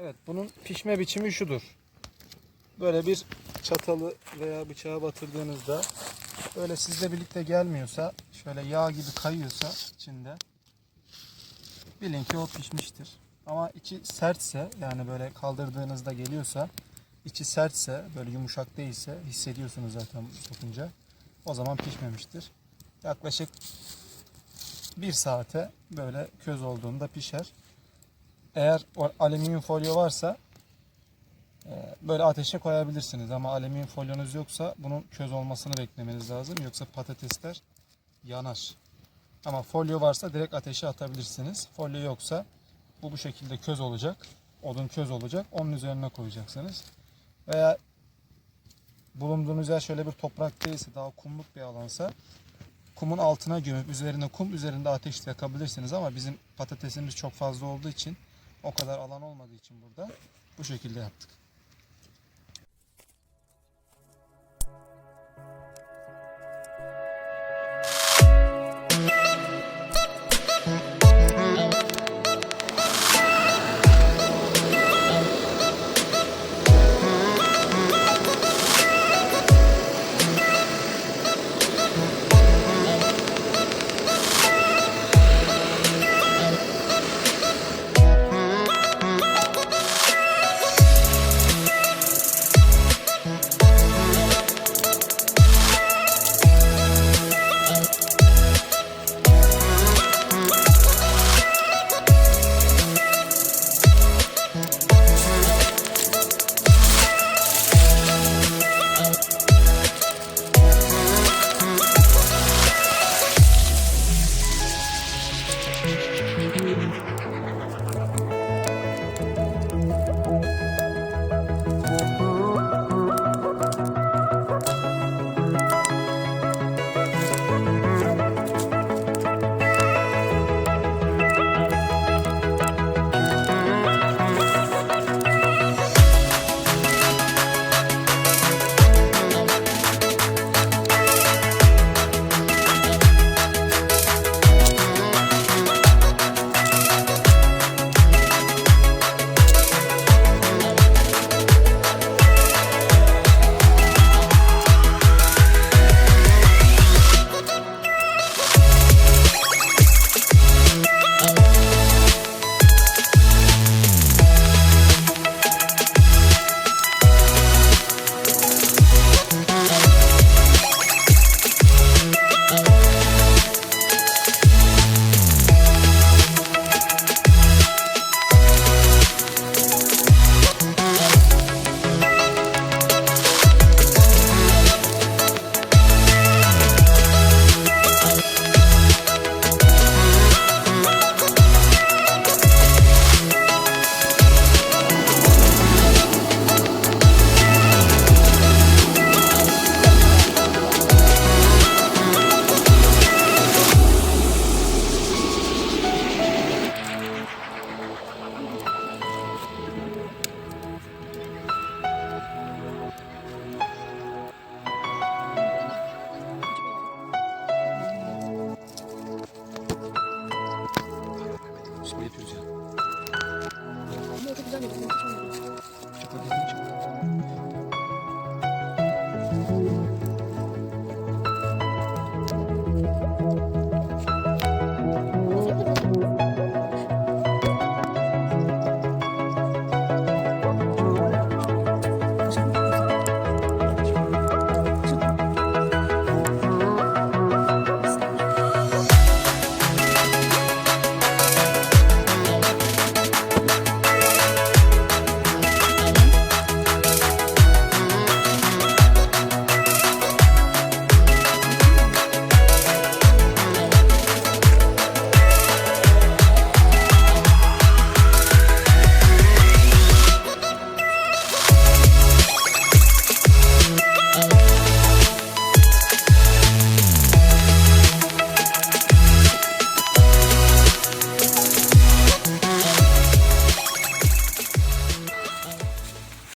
Evet bunun pişme biçimi şudur. Böyle bir çatalı veya bıçağı batırdığınızda böyle sizle birlikte gelmiyorsa şöyle yağ gibi kayıyorsa içinde bilin ki o pişmiştir. Ama içi sertse yani böyle kaldırdığınızda geliyorsa içi sertse böyle yumuşak değilse hissediyorsunuz zaten sokunca o zaman pişmemiştir. Yaklaşık bir saate böyle köz olduğunda pişer. Eğer alüminyum folyo varsa e, böyle ateşe koyabilirsiniz ama alüminyum folyonuz yoksa bunun köz olmasını beklemeniz lazım yoksa patatesler yanar. Ama folyo varsa direkt ateşe atabilirsiniz. Folyo yoksa bu bu şekilde köz olacak. Odun köz olacak. Onun üzerine koyacaksınız. Veya bulunduğunuz yer şöyle bir toprak değilse daha kumluk bir alansa kumun altına gömüp üzerine kum üzerinde ateş yakabilirsiniz ama bizim patatesimiz çok fazla olduğu için o kadar alan olmadığı için burada bu şekilde yaptık. 생각이 너무 엄청나요. 음. 음. 음. 음. 음. 음. 음. 음.